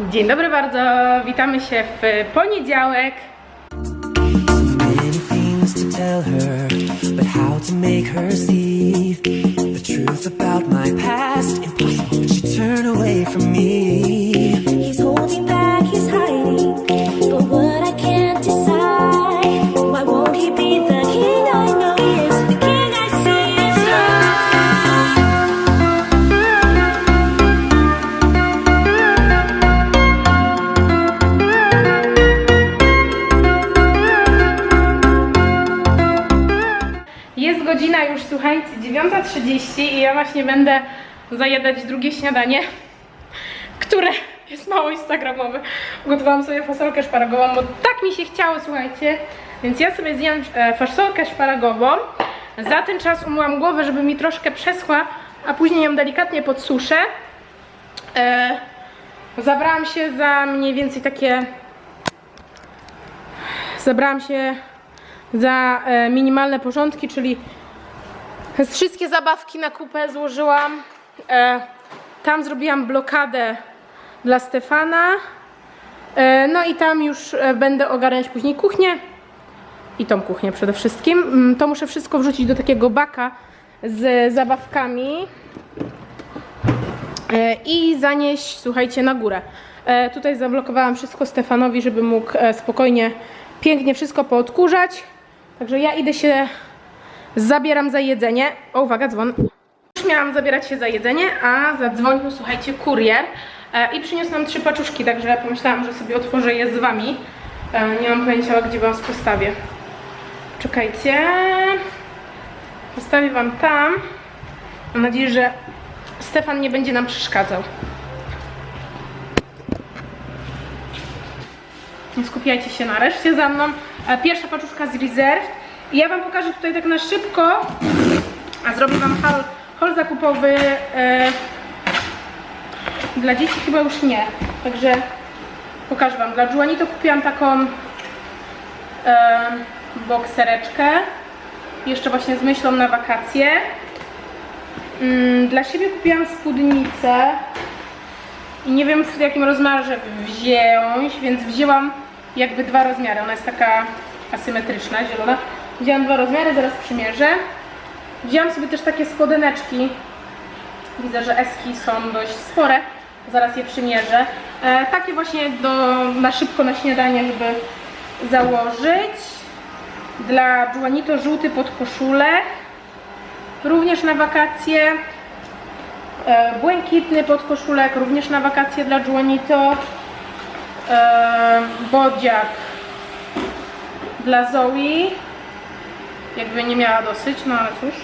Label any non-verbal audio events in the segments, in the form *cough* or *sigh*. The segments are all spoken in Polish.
Dzień dobry bardzo, witamy się w poniedziałek. Truth about my past? Impossible. She away from me. Słuchajcie, 9.30 i ja właśnie będę zajadać drugie śniadanie, które jest mało instagramowe. Ugotowałam sobie fasolkę szparagową, bo tak mi się chciało, słuchajcie. Więc ja sobie zjem e, fasolkę szparagową. Za ten czas umyłam głowę, żeby mi troszkę przeschła, a później ją delikatnie podsuszę. E, zabrałam się za mniej więcej takie zabrałam się za e, minimalne porządki, czyli z wszystkie zabawki na kupę złożyłam. E, tam zrobiłam blokadę dla Stefana. E, no i tam już e, będę ogarniać później kuchnię. I tą kuchnię przede wszystkim. Mm, To muszę wszystko wrzucić do takiego baka z zabawkami e, i zanieść, słuchajcie, na górę. E, tutaj zablokowałam wszystko Stefanowi, żeby mógł e, spokojnie, pięknie wszystko poodkurzać. Także ja idę się, zabieram za jedzenie. O, uwaga, dzwon. Już miałam zabierać się za jedzenie, a zadzwonił, słuchajcie, kurier e, i przyniósł nam trzy paczuszki, także pomyślałam, że sobie otworzę je z wami. E, nie mam pojęcia, gdzie wam postawię. Czekajcie. Postawię wam tam. Mam nadzieję, że Stefan nie będzie nam przeszkadzał. Nie skupiajcie się na reszcie za mną. E, Pierwsza paczuszka z Reserved. I ja Wam pokażę tutaj tak na szybko, a zrobię Wam haul, haul zakupowy. E, dla dzieci chyba już nie, także pokażę Wam. Dla Juanito kupiłam taką e, boksereczkę. Jeszcze właśnie z myślą na wakacje. Mm, Dla siebie kupiłam spódnicę i nie wiem w jakim rozmiarze wziąć, więc wzięłam jakby dwa rozmiary. Ona jest taka asymetryczna, zielona. Wzięłam dwa rozmiary, zaraz przymierzę. Wzięłam sobie też takie spodeneczki. Widzę, że eski są dość spore. Zaraz je przymierzę. E, takie właśnie do, na szybko na śniadanie, żeby założyć. Dla Juanito żółty podkoszulek. Również na wakacje. E, błękitny podkoszulek, również na wakacje dla Juanito. E, bodziak dla Zoe. Jakby nie miała dosyć, no ale cóż.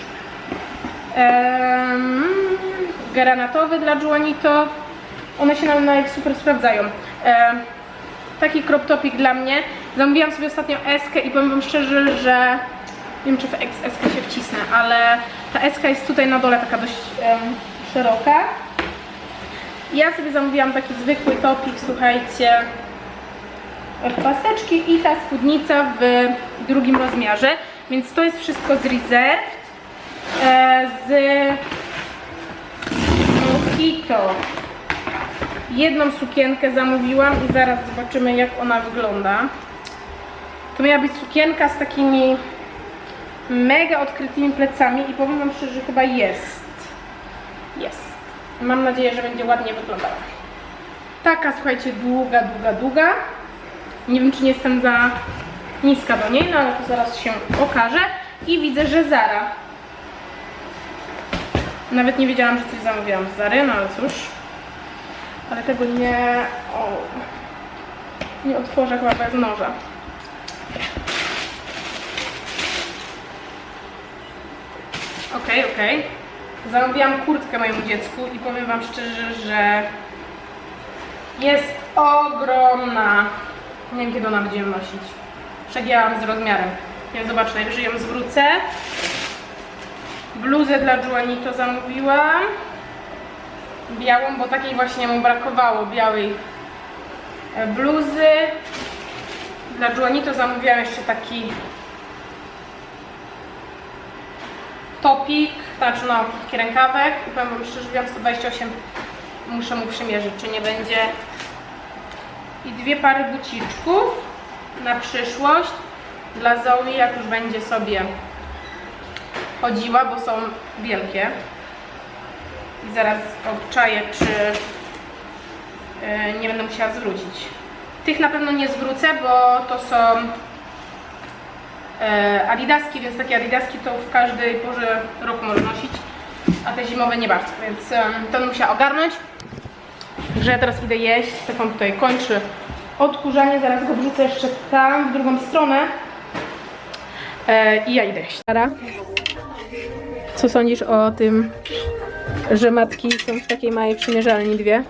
Em, granatowy dla Juanito. One się nam nawet super sprawdzają. Em, taki crop topik dla mnie. Zamówiłam sobie ostatnio eskę i powiem wam szczerze, że nie wiem czy w eskę się wcisnę, ale ta eska jest tutaj na dole taka dość em, szeroka. Ja sobie zamówiłam taki zwykły topik, słuchajcie, paseczki i ta spódnica w drugim rozmiarze. Więc to jest wszystko z Reserved. E, z Mojito. Jedną sukienkę zamówiłam i zaraz zobaczymy jak ona wygląda. To miała być sukienka z takimi mega odkrytymi plecami i powiem wam szczerze, że chyba jest. Jest. Mam nadzieję, że będzie ładnie wyglądała. Taka, słuchajcie, długa, długa, długa. Nie wiem, czy nie jestem za niska do niej, no ale to zaraz się okaże. I widzę, że Zara. Nawet nie wiedziałam, że coś zamówiłam z Zary, no ale cóż. Ale tego nie... O, nie otworzę chyba bez noża. Okej, okej. Zamówiłam kurtkę mojemu dziecku i powiem Wam szczerze, że jest ogromna. Nie wiem, kiedy ona będzie ją nosić. Przegięłam z rozmiarem. Więc zobacz, najwyżej ją zwrócę. Bluzę dla Juanito zamówiłam. Białą, bo takiej właśnie mu brakowało, białej e, bluzy. Dla Juanito zamówiłam jeszcze taki topik, znaczy no, krótki rękawek i powiem wam szczerze, że 128 muszę mu przymierzyć, czy nie będzie i dwie pary buciczków na przyszłość dla Zoe, jak już będzie sobie chodziła, bo są wielkie. I zaraz obczaję, czy e, nie będę musiała zwrócić. Tych na pewno nie zwrócę, bo to są e, adidaski, więc takie adidaski to w każdej porze roku można nosić, a te zimowe nie bardzo, więc to bym musiała ogarnąć. Także teraz idę jeść, Stefan tutaj kończy odkurzanie, zaraz go wrzucę jeszcze tam, w drugą stronę e, i ja idę. Sara, co sądzisz o tym, że matki są w takiej małej przymierzalni dwie?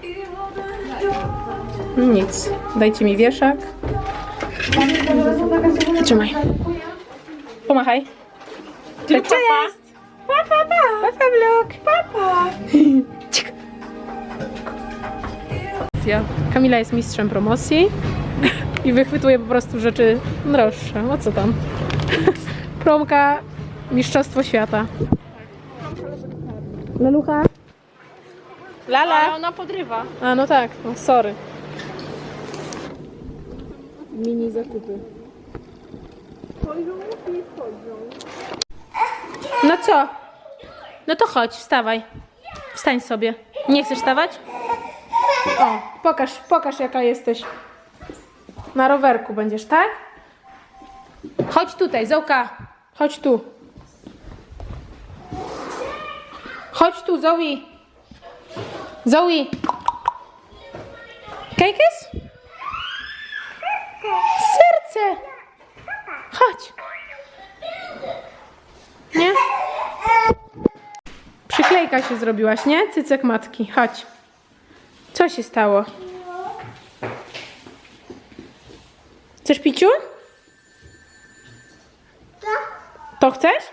Nic. Dajcie mi wieszak. Trzymaj. Pomachaj. Cześć! Papa, papa. Papa vlog. Papa. *laughs* Cik. Ja- Kamila jest mistrzem promocji i wychwytuje po prostu rzeczy droższe. O co tam? *laughs* Promka Mistrzostwo Świata. Lalucha? Lala! ona podrywa. A no tak, no sorry. Mini zakupy. No co? No to chodź, wstawaj. Wstań sobie. Nie chcesz wstawać? O, pokaż, pokaż jaka jesteś. Na rowerku będziesz, tak? Chodź tutaj, Zołka. Chodź tu. Chodź tu, Zoe. Zoe. Kejkes? Serce. Chodź. Nie? Przyklejka się zrobiłaś, nie? Cycek matki. Chodź. Co się stało? Chcesz piciu? To chcesz?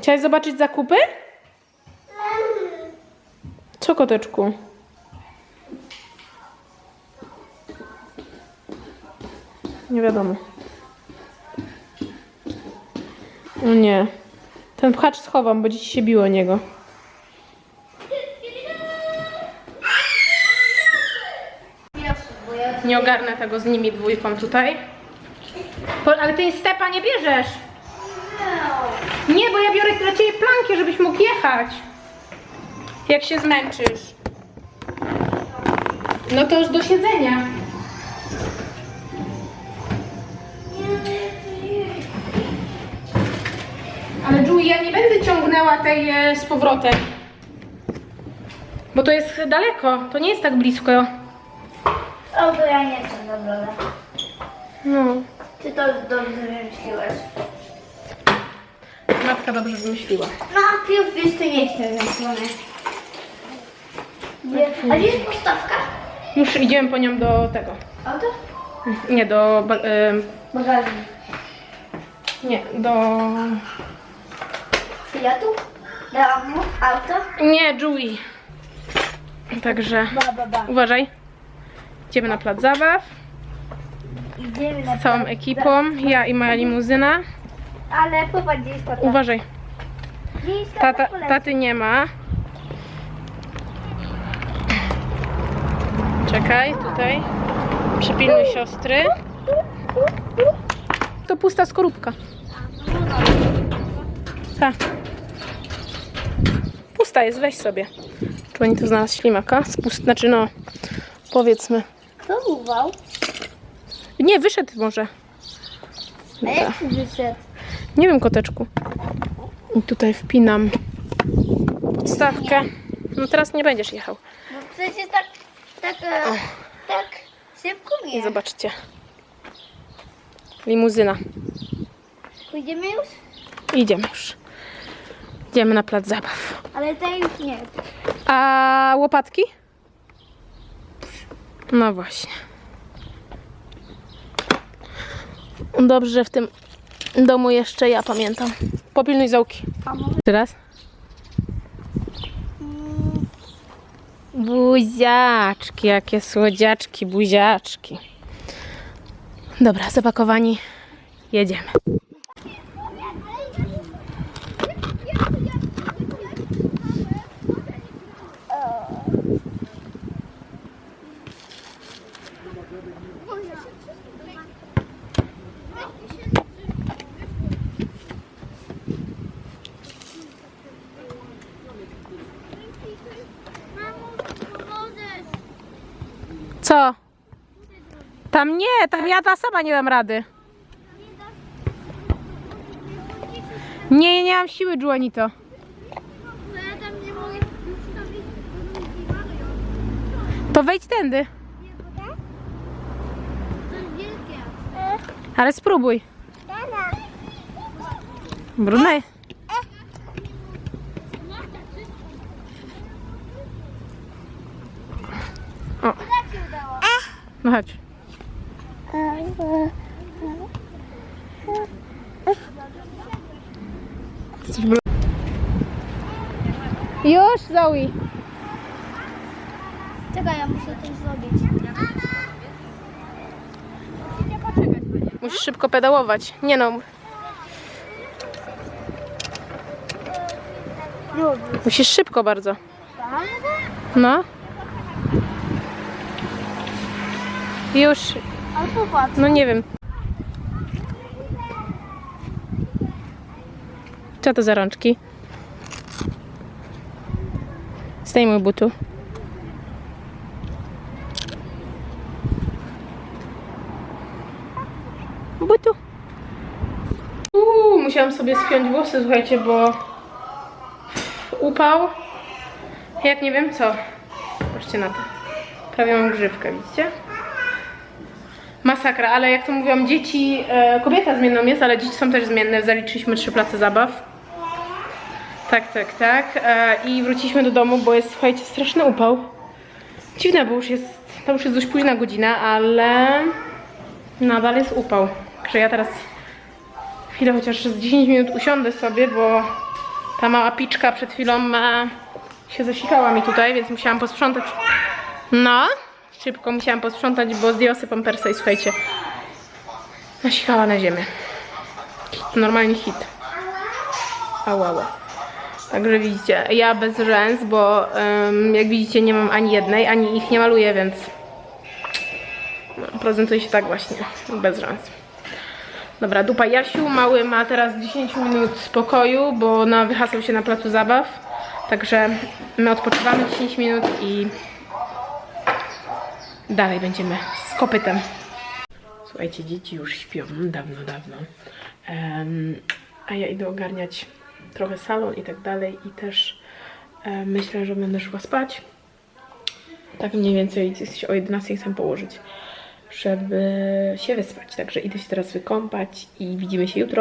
Chciałeś zobaczyć zakupy? Co koteczku? Nie wiadomo. O nie. Ten pchacz schowam, bo dzieci się biło niego. Nie ogarnę tego z nimi dwójką tutaj. Po, ale ty stepa nie bierzesz. Nie, bo ja biorę dla ciebie plankę, żebyś mógł jechać. Jak się zmęczysz. No to już do siedzenia. Ja nie będę ciągnęła tej e, z powrotem. Bo to jest daleko, to nie jest tak blisko. O, to ja nie chcę naprawdę. No, Ty to dobrze wymyśliłeś. matka dobrze wymyśliła. No, pił wiesz, ty nie chcę wymyślony. Gdzie? A gdzie jest postawka? Już idziemy po nią do tego. Auto? Nie, do. ba- em, Bagażnik. nie, do. Fiatu? Domu? Auto? Nie, Julie. Także Ba, ba, ba. uważaj. Idziemy na plac zabaw Idziemy na z całą ekipą. Ja i moja limuzyna. Ale popatrz, gdzie jest tata. Uważaj. Gdzie jest tata? Tata, taty nie ma. Czekaj, tutaj. Przypilnuj siostry. To pusta skorupka. Tak. Pusta jest, weź sobie. Czy oni tu znalazł ślimaka? Spust, znaczy no, powiedzmy. Uwał? Nie, wyszedł może. A jak wyszedł? Nie wiem, koteczku. I tutaj wpinam podstawkę. No teraz nie będziesz jechał. No przecież tak, tak, e, tak szybko nie. Zobaczcie. Limuzyna. Pójdziemy już? Idziemy już. Idziemy na plac zabaw. Ale tej już nie. A łopatki? No właśnie. Dobrze, że w tym domu jeszcze ja pamiętam. Popilnuj załki. Teraz? Buziaczki, jakie słodziaczki, buziaczki. Dobra, zapakowani. Jedziemy. Co? Tam nie, tam ja ta sama nie dam rady. Nie, nie mam siły, Juanito. To wejdź tędy, ale spróbuj. Brudne. O, Jak się udało? no chodź. Już, Zoe. Czekaj, ja muszę coś zrobić. Musisz szybko pedałować. Nie no, musisz szybko bardzo. No. Już, no nie wiem. Co to za rączki? Zdejmuj butu. Butu. Uuu, musiałam sobie spiąć włosy, słuchajcie, bo upał. Jak nie wiem co. Patrzcie na to. Prawie mam grzywkę, widzicie? Masakra, ale jak to mówiłam, dzieci, e, kobieta zmienną jest, ale dzieci są też zmienne. Zaliczyliśmy trzy place zabaw. Tak, tak, tak. E, I wróciliśmy do domu, bo jest, słuchajcie, straszny upał. Dziwne, bo już jest, to już jest dość późna godzina, ale nadal jest upał. Także ja teraz chwilę chociaż z 10 minut usiądę sobie, bo ta mała piczka przed chwilą e, się zasikała mi tutaj, więc musiałam posprzątać. No, szybko musiałam posprzątać, bo zdjęła sobie pampersa i słuchajcie, nasikała na ziemię. Hit, normalnie hit. Ała, ała. Także widzicie, ja bez rzęs, bo em, jak widzicie nie mam ani jednej, ani ich nie maluję, więc no, prezentuje się tak właśnie, bez rzęs. Dobra, dupa Jasiu, mały ma teraz 10 minut spokoju, bo na wyhasał się na placu zabaw. Także my odpoczywamy 10 minut i dalej będziemy z kopytem. Słuchajcie, dzieci już śpią dawno, dawno. Em, a ja idę ogarniać trochę salon i tak dalej i też em, myślę, że będę szła spać. Tak mniej więcej o 11 chcę położyć, żeby się wyspać. Także idę się teraz wykąpać i widzimy się jutro.